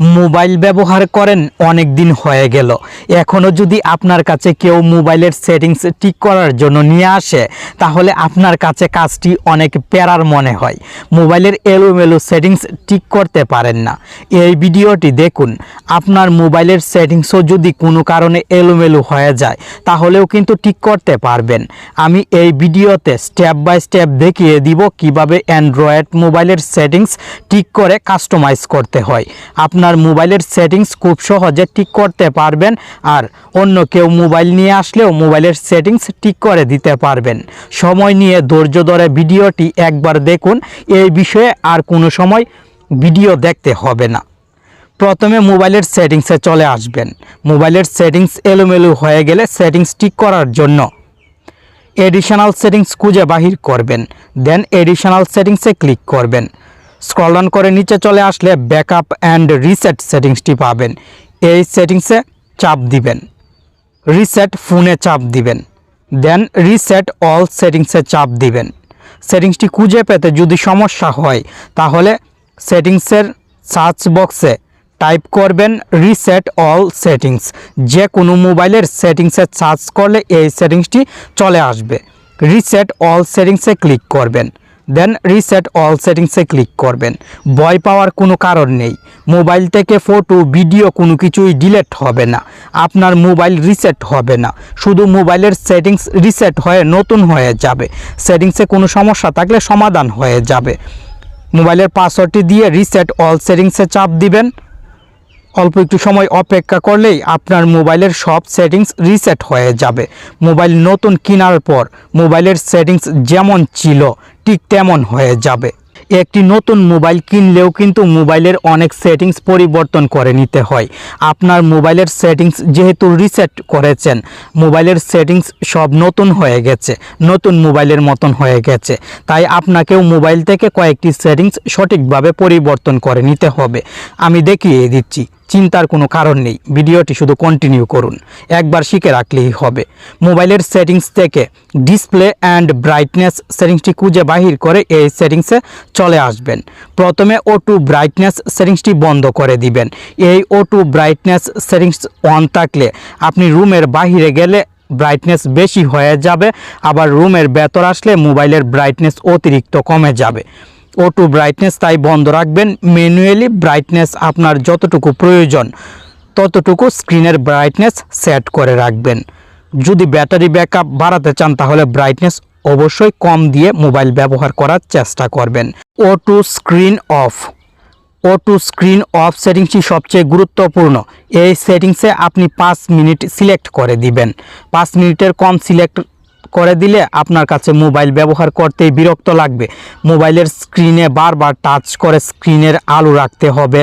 Mobile ব্যবহার করেন অনেক দিন হয়ে গেল। এখনও যদি আপনার কাছে কেউ মোবাইলের সেটিংস ঠিক করার জন্য নিয়ে আসে, তাহলে আপনার কাছে কাজটি অনেক প্যারার মনে হয়। মোবাইলের এলোমেলো সেটিংস ঠিক করতে পারেন না। এই ভিডিওটি দেখুন। আপনার মোবাইলের সেটিংসও যদি কোনো কারণে এলোমেলো হয়ে যায়, তাহলেও কিন্তু ঠিক করতে পারবেন। আমি এই ভিডিওতে স্টেপ বাই স্টেপ দেখিয়ে দিব কীভাবে অ্যান্ড্রয়েড মোবাইলের সেটিংস ঠিক করে কাস্টমাইজ করতে হয়। আপনার মোবাইলের সেটিংস খুব সহজে ঠিক করতে পারবেন আর অন্য কেউ মোবাইল নিয়ে আসলেও মোবাইলের সেটিংস ঠিক করে দিতে পারবেন। সময় নিয়ে ধৈর্য ধরে ভিডিওটি একবার দেখুন, এই বিষয়ে আর কোনো সময় ভিডিও দেখতে হবে না। প্রথমে মোবাইলের সেটিংসে চলে আসবেন। মোবাইলের সেটিংস এলোমেলো হয়ে গেলে সেটিংস ঠিক করার জন্য এডিশনাল সেটিংস খুঁজে বাহির করবেন। দেন এডিশনাল সেটিংসে ক্লিক করবেন। স্ক্রল করে নিচে চলে আসলে ব্যাকআপ অ্যান্ড রিসেট সেটিংসটি পাবেন। এই সেটিংসে চাপ দিবেন। রিসেট ফোনে চাপ দিবেন। দেন রিসেট অল সেটিংসে চাপ দিবেন। সেটিংসটি খুঁজে পেতে যদি সমস্যা হয়, তাহলে সেটিংসের সার্চ বক্সে টাইপ করবেন রিসেট অল সেটিংস যে কোনো মোবাইলের সেটিংসে সার্চ করলে এই সেটিংসটি চলে আসবে। রিসেট অল সেটিংসে ক্লিক করবেন। দেন রিসেট অল সেটিংসে ক্লিক করবেন। ভয় পাওয়ার কোনো কারণ নেই। মোবাইল থেকে ফটো ভিডিও কোনো কিছুই ডিলেট হবে না। আপনার মোবাইল রিসেট হবে না। শুধু মোবাইলের সেটিংস রিসেট হয়ে নতুন হয়ে যাবে। সেটিংসে কোনো সমস্যা থাকলে সমাধান হয়ে যাবে। মোবাইলের পাসওয়ার্ডটি দিয়ে রিসেট অল সেটিংসে চাপ দিবেন। অল্প একটু সময় অপেক্ষা করলেই আপনার মোবাইলের সব সেটিংস রিসেট হয়ে যাবে। মোবাইল নতুন কেনার পর মোবাইলের সেটিংস যেমন ছিল ঠিক তেমন হয়ে যাবে। একটি নতুন মোবাইল কিনলেও কিন্তু মোবাইলের অনেক সেটিংস পরিবর্তন করে নিতে হয়। আপনার মোবাইলের সেটিংস যেহেতু রিসেট করেছেন, মোবাইলের সেটিংস সব নতুন হয়ে গেছে, নতুন মোবাইলের মতন হয়ে গেছে। তাই আপনাকেও মোবাইল থেকে কয়েকটি সেটিংস সঠিকভাবে পরিবর্তন করে নিতে হবে। আমি দেখিয়ে দিচ্ছি। চিন্তার কোনো কারণ নেই। ভিডিওটি শুধু কন্টিনিউ করুন। একবার শিখে রাখলেই হবে। মোবাইলের সেটিংস থেকে ডিসপ্লে অ্যান্ড ব্রাইটনেস সেটিংসটি খুঁজে বাহির করে এই সেটিংসে চলে আসবেন। প্রথমে ও টু ব্রাইটনেস সেটিংসটি বন্ধ করে দিবেন। এই auto brightness settings on থাকলে আপনি রুমের বাহিরে গেলে ব্রাইটনেস বেশি হয়ে যাবে, আবার রুমের ভেতর আসলে মোবাইলের ব্রাইটনেস অতিরিক্ত কমে যাবে। ও টু ব্রাইটনেস তাই বন্ধ রাখবেন। ম্যানুয়ালি ব্রাইটনেস আপনার যতটুকু প্রয়োজন, ততটুকু স্ক্রিনের ব্রাইটনেস সেট করে রাখবেন। যদি ব্যাটারি ব্যাকআপ বাড়াতে চান, তাহলে ব্রাইটনেস অবশ্যই কম দিয়ে মোবাইল ব্যবহার করার চেষ্টা করবেন। Auto screen off auto screen off সেটিংসটি সবচেয়ে গুরুত্বপূর্ণ। এই সেটিংসে আপনি পাঁচ মিনিট সিলেক্ট করে দিবেন। পাঁচ মিনিটের কম সিলেক্ট করে দিলে আপনার কাছে মোবাইল ব্যবহার করতেই বিরক্ত লাগবে। মোবাইলের স্ক্রিনে বারবার টাচ করে স্ক্রিনের আলো রাখতে হবে,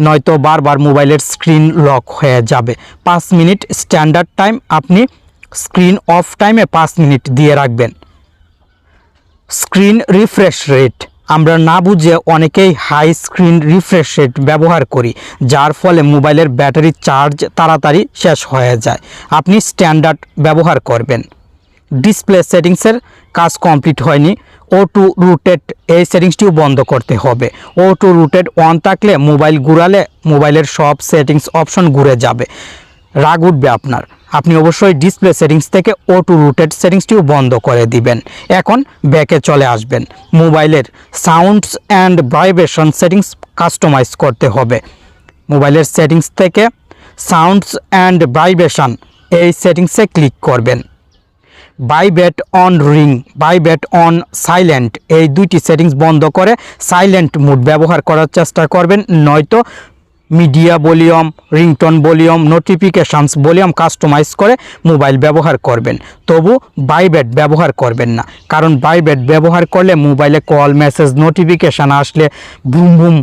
নয়তো বারবার মোবাইলের স্ক্রিন লক হয়ে যাবে। পাঁচ মিনিট স্ট্যান্ডার্ড টাইম আপনি স্ক্রিন অফ টাইমে পাঁচ মিনিট দিয়ে রাখবেন। Screen refresh rate. আমরা না বুঝে অনেকেই হাই স্ক্রিন রিফ্রেশ রেট ব্যবহার করি, যার ফলে মোবাইলের ব্যাটারি চার্জ তাড়াতাড়ি শেষ হয়ে যায়। আপনি স্ট্যান্ডার্ড ব্যবহার করবেন। ডিসপ্লে সেটিংসের কাজ কমপ্লিট হয়নি। ও টু রুটেড এই সেটিংসটিও বন্ধ করতে হবে। ও টু রুটেড অন থাকলে মোবাইল ঘুরালে মোবাইলের সব সেটিংস অপশন ঘুরে যাবে। রাগ উঠবে আপনার। আপনি অবশ্যই ডিসপ্লে সেটিংস থেকে ও টু রুটেড সেটিংসটিও বন্ধ করে দিবেন। এখন ব্যাকে চলে আসবেন। মোবাইলের sounds and vibration settings customise করতে হবে। মোবাইলের সেটিংস থেকে সাউন্ডস অ্যান্ড ভাইব্রেশন এই সেটিংসে ক্লিক করবেন। Vibrate on ring vibrate on silent. এই দুইটি সেটিংস বন্ধ করে সাইলেন্ট মুড ব্যবহার করার চেষ্টা করবেন, নয়তো media volume, ringtone volume, notifications volume customise করে মোবাইল ব্যবহার করবেন। তবু বাইবেট ব্যবহার করবেন না, কারণ বাইবেট ব্যবহার করলে মোবাইলে কল, মেসেজ, নোটিফিকেশান আসলে বুম বুম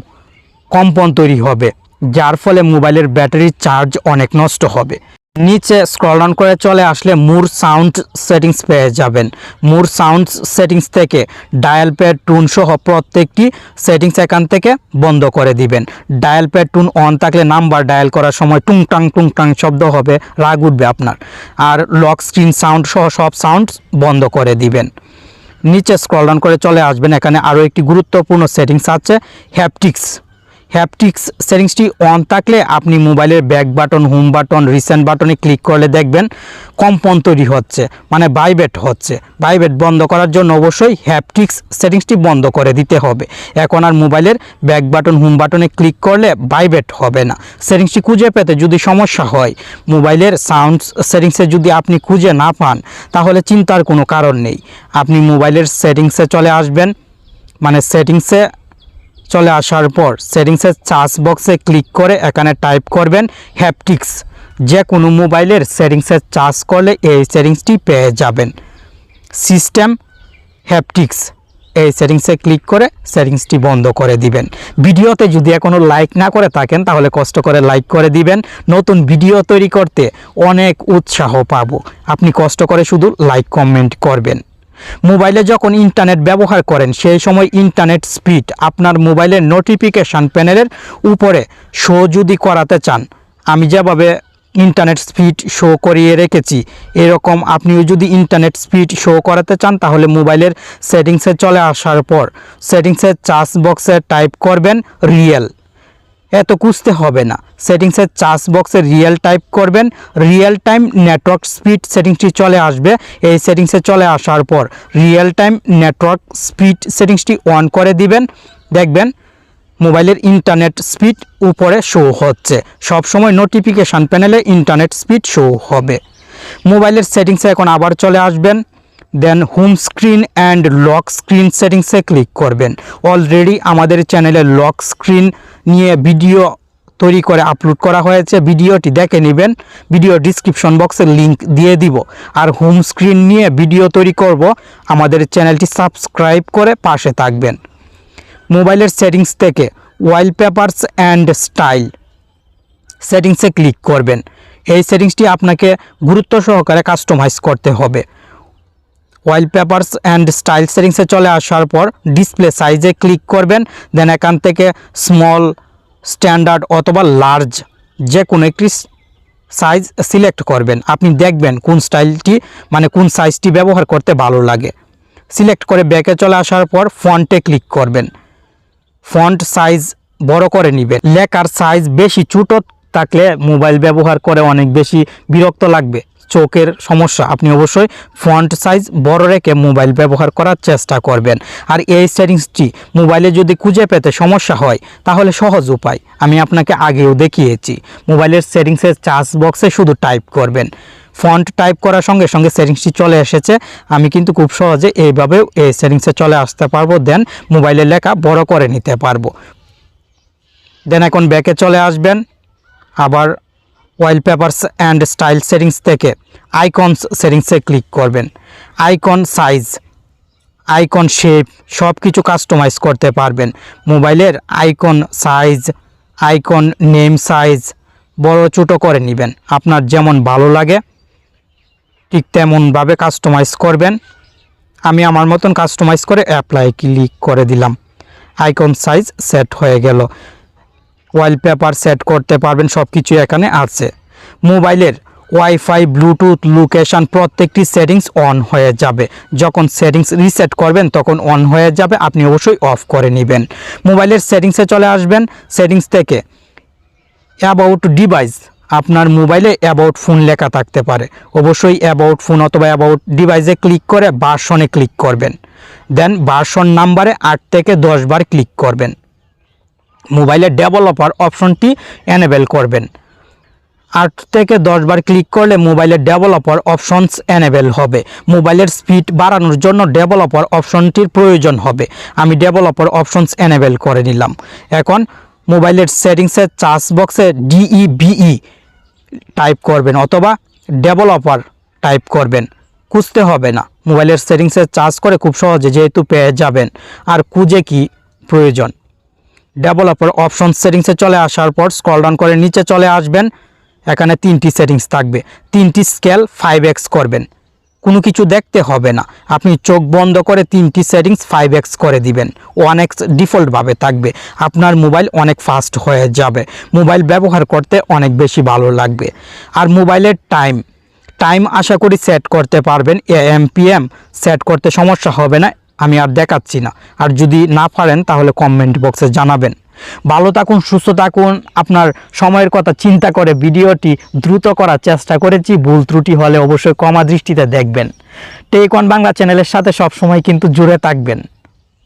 কম্পন তৈরি হবে, যার ফলে মোবাইলের ব্যাটারির চার্জ অনেক নষ্ট হবে। নিচে স্ক্রল ডাউন করে চলে আসলে মুর সাউন্ড সেটিংস পেয়ে যাবেন। মুর সাউন্ড সেটিংস থেকে ডায়াল প্যাড টুন সহ প্রত্যেকটি সেটিংস এখান থেকে বন্ধ করে দিবেন। ডায়াল প্যাড টুন অন থাকলে নাম্বার ডায়াল করার সময় টুংটাং টুংটাং শব্দ হবে, রাগ উঠবে আপনার। আর লক স্ক্রিন সাউন্ড সহ সব সাউন্ড বন্ধ করে দিবেন। নিচে স্ক্রল ডাউন করে চলে আসবেন, এখানে আরও একটি গুরুত্বপূর্ণ সেটিংস আছে হ্যাপটিক্স হ্যাপটিক্স সেটিংসটি অন থাকলে আপনি মোবাইলের back button home button recent বাটনে ক্লিক করলে দেখবেন কম্পন তৈরি হচ্ছে মানে ভাইব্রেট হচ্ছে। ভাইব্রেট বন্ধ করার জন্য অবশ্যই হ্যাপটিক্স সেটিংসটি বন্ধ করে দিতে হবে। এখন আর মোবাইলের ব্যাক বাটন হোম বাটনে ক্লিক করলে ভাইব্রেট হবে না। সেটিংসটি খুঁজে পেতে যদি সমস্যা হয়, মোবাইলের সাউন্ড সেটিংসে যদি আপনি খুঁজে না পান, তাহলে চিন্তার কোনো কারণ নেই। আপনি মোবাইলের সেটিংসে চলে আসবেন মানে সেটিংসে চলে আসার পর সেটিংসের চার্জ বক্সে ক্লিক করে এখানে টাইপ করবেন হ্যাপটিক্স। যে কোনো মোবাইলের সেটিংসে চার্জ করলে এই সেটিংসটি পেয়ে যাবেন। System haptics. এই সেটিংসে ক্লিক করে সেটিংসটি বন্ধ করে দিবেন। ভিডিওতে যদি এখনও লাইক না করে থাকেন, তাহলে কষ্ট করে লাইক করে দিবেন। নতুন ভিডিও তৈরি করতে অনেক উৎসাহ পাবো। আপনি কষ্ট করে শুধু লাইক, কমেন্ট করবেন। মোবাইলে যখন ইন্টারনেট ব্যবহার করেন, সেই সময় ইন্টারনেট স্পিড আপনার মোবাইলের নোটিফিকেশান প্যানেলের উপরে শো যদি করাতে চান, আমি যেভাবে ইন্টারনেট স্পিড শো করিয়ে রেখেছি, এরকম আপনিও যদি ইন্টারনেট স্পিড শো করাতে চান, তাহলে মোবাইলের সেটিংসে চলে আসার পর, সেটিংসের চার্জ বক্সে টাইপ করবেন রিয়েল এত খুঁজতে হবে না। সেটিংসের চার্জ বক্সে রিয়েল টাইপ করবেন। রিয়েল টাইম নেটওয়ার্ক স্পিড সেটিংসটি চলে আসবে। এই সেটিংসে চলে আসার পর রিয়েল টাইম নেটওয়ার্ক স্পিড সেটিংসটি অন করে দিবেন। দেখবেন মোবাইলের ইন্টারনেট স্পিড উপরে শো হচ্ছে। সব সময় নোটিফিকেশান প্যানেলে ইন্টারনেট স্পিড শো হবে। মোবাইলের সেটিংসে এখন আবার চলে আসবেন। Then home screen and lock screen সেটিংসে ক্লিক করবেন। অলরেডি আমাদের চ্যানেলে লক স্ক্রিন নিয়ে ভিডিও তৈরি করে আপলোড করা হয়েছে। ভিডিওটি দেখে নেবেন। ভিডিও ডিসক্রিপশন বক্সে লিংক দিয়ে দিব। আর হোম স্ক্রিন নিয়ে ভিডিও তৈরি করব। আমাদের চ্যানেলটি সাবস্ক্রাইব করে পাশে থাকবেন। মোবাইলের সেটিংস থেকে ওয়ালপেপারস অ্যান্ড স্টাইল সেটিংসে ক্লিক করবেন। এই সেটিংসটি আপনাকে গুরুত্ব সহকারে কাস্টমাইজ করতে হবে। ওয়ালপেপারস অ্যান্ড স্টাইল সেটিংসে চলে আসার পর ডিসপ্লে সাইজে ক্লিক করবেন দেন এখান থেকে স্মল স্ট্যান্ডার্ড অথবা লার্জ যে কোনো একটি সাইজ সিলেক্ট করবেন। আপনি দেখবেন কোন স্টাইলটি মানে কোন সাইজটি ব্যবহার করতে ভালো লাগে। সিলেক্ট করে ব্যাকে চলে আসার পর ফন্টে ক্লিক করবেন। ফন্ট সাইজ বড় করে নেবেন। লেখার সাইজ বেশি ছোটো থাকলে মোবাইল ব্যবহার করে অনেক বেশি বিরক্ত লাগবে। চোখের সমস্যা, আপনি অবশ্যই ফন্ট সাইজ বড় রেখে মোবাইল ব্যবহার করার চেষ্টা করবেন। আর এই সেটিংসটি মোবাইলে যদি খুঁজে পেতে সমস্যা হয়, তাহলে সহজ উপায়। আমি আপনাকে আগেও দেখিয়েছি, মোবাইলের সেটিংসের চার্জ বক্সে শুধু টাইপ করবেন। ফন্ট টাইপ করার সঙ্গে সঙ্গে সেটিংসটি চলে এসেছে। আমি কিন্তু খুব সহজে এইভাবেও এই সেটিংসে চলে আসতে পারব। দেন মোবাইলের লেখা বড় করে নিতে পারব। দেন এখন ব্যাকে চলে আসবেন, আবার wallpapers and style settings থেকে। আইকনস সেটিংসে ক্লিক করবেন। আইকন সাইজ আইকন শেপ সব কিছু কাস্টমাইজ করতে পারবেন। মোবাইলের icon size icon name size বড় ছোটো করে নেবেন। আপনার যেমন ভালো লাগে, ঠিক তেমনভাবে কাস্টমাইজ করবেন। আমি আমার মতন কাস্টমাইজ করে অ্যাপ্লাই ক্লিক করে দিলাম। আইকন সাইজ সেট হয়ে গেল। ওয়ালপেপার সেট করতে পারবেন সব কিছু এখানে আছে। মোবাইলের ওয়াইফাই ব্লুটুথ লোকেশন প্রত্যেকটি সেটিংস অন হয়ে যাবে। যখন সেটিংস রিসেট করবেন, তখন অন হয়ে যাবে। আপনি অবশ্যই অফ করে নেবেন। মোবাইলের সেটিংসে চলে আসবেন। সেটিংস থেকে অ্যাবাউট ডিভাইস আপনার মোবাইলে অ্যাবাউট ফোন লেখা থাকতে পারে। অবশ্যই অ্যাবাউট ফোন অথবা অ্যাবাউট ডিভাইসে ক্লিক করে বার্সনে ক্লিক করবেন। দেন বার্সন নাম্বারে আট থেকে দশ বার ক্লিক করবেন। মোবাইলের ডেভেলপার অপশনটি এনেবেল করবেন। আট থেকে দশ বার ক্লিক করলে মোবাইলের ডেভেলপার অপশনস এনেবেল হবে। মোবাইলের স্পিড বাড়ানোর জন্য ডেভেলপার অপশনটির প্রয়োজন হবে। আমি ডেভেলপার অপশনস এনেবেল করে নিলাম। এখন মোবাইলের সেটিংসের চার্জ বক্সে ডিই বিই টাইপ করবেন অথবা ডেভেলপার টাইপ করবেন। খুঁজতে হবে না। মোবাইলের সেটিংসে চার্জ করে খুব সহজে যেহেতু পেয়ে যাবেন। আর খুঁজে কি প্রয়োজন? ডেভেলপার অপশন সেটিংসে চলে আসার পর স্ক্রল ডাউন করে নিচে চলে আসবেন। এখানে তিনটি সেটিংস থাকবে। তিনটি স্কেল ফাইভ এক্স করবেন। কোনো কিছু দেখতে হবে না। আপনি চোখ বন্ধ করে তিনটি সেটিংস ফাইভ এক্স করে দিবেন। ওয়ান এক্স ডিফল্টভাবে থাকবে। আপনার মোবাইল অনেক ফাস্ট হয়ে যাবে। মোবাইল ব্যবহার করতে অনেক বেশি ভালো লাগবে। আর মোবাইলের টাইম টাইম আশা করি সেট করতে পারবেন। এএম পিএম সেট করতে সমস্যা হবে না। আমি আর দেখাচ্ছি না। আর যদি না পারেন, তাহলে কমেন্ট বক্সে জানাবেন। ভালো থাকুন, সুস্থ থাকুন। আপনার সময়ের কথা চিন্তা করে ভিডিওটি দ্রুত করার চেষ্টা করেছি। ভুল ত্রুটি হলে অবশ্যই কমা দৃষ্টিতে দেখবেন। টেক অন বাংলা চ্যানেলের সাথে সব সময় কিন্তু জুড়ে থাকবেন।